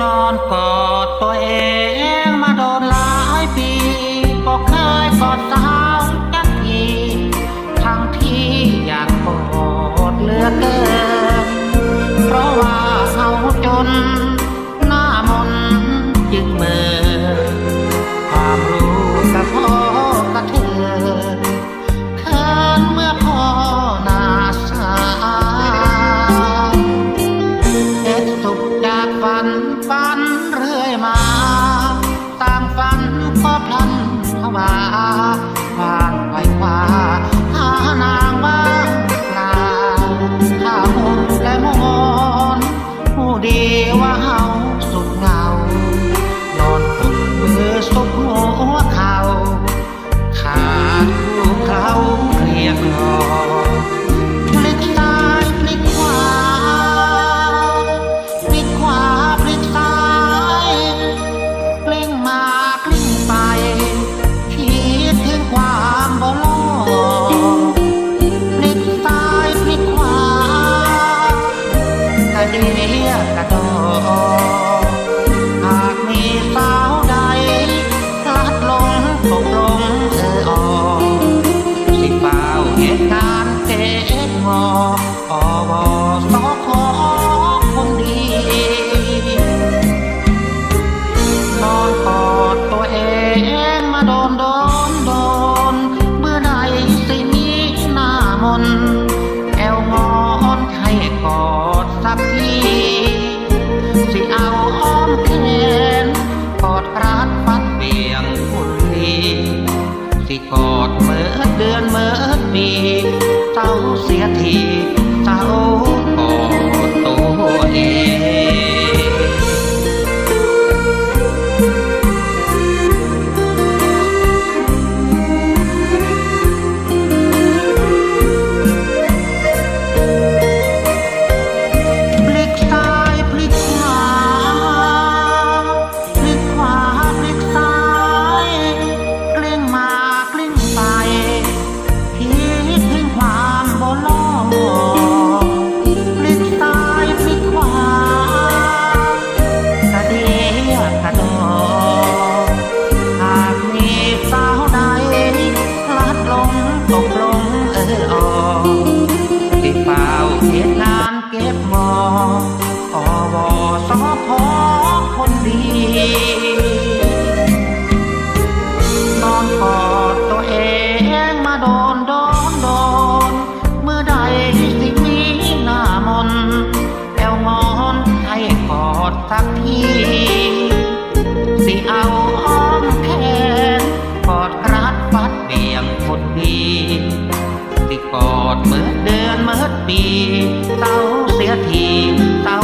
นอนกอดตัวเองมาโดนหลายปี ก็เคยกอดสา เดียกระโดด 的 ทักทีสิเอาอ้อมแขนกอดรัดฟัดเบี่ยงพดดีสิกอดเมื่อเดือนเมื่อปีเต้าเสียทีเต้า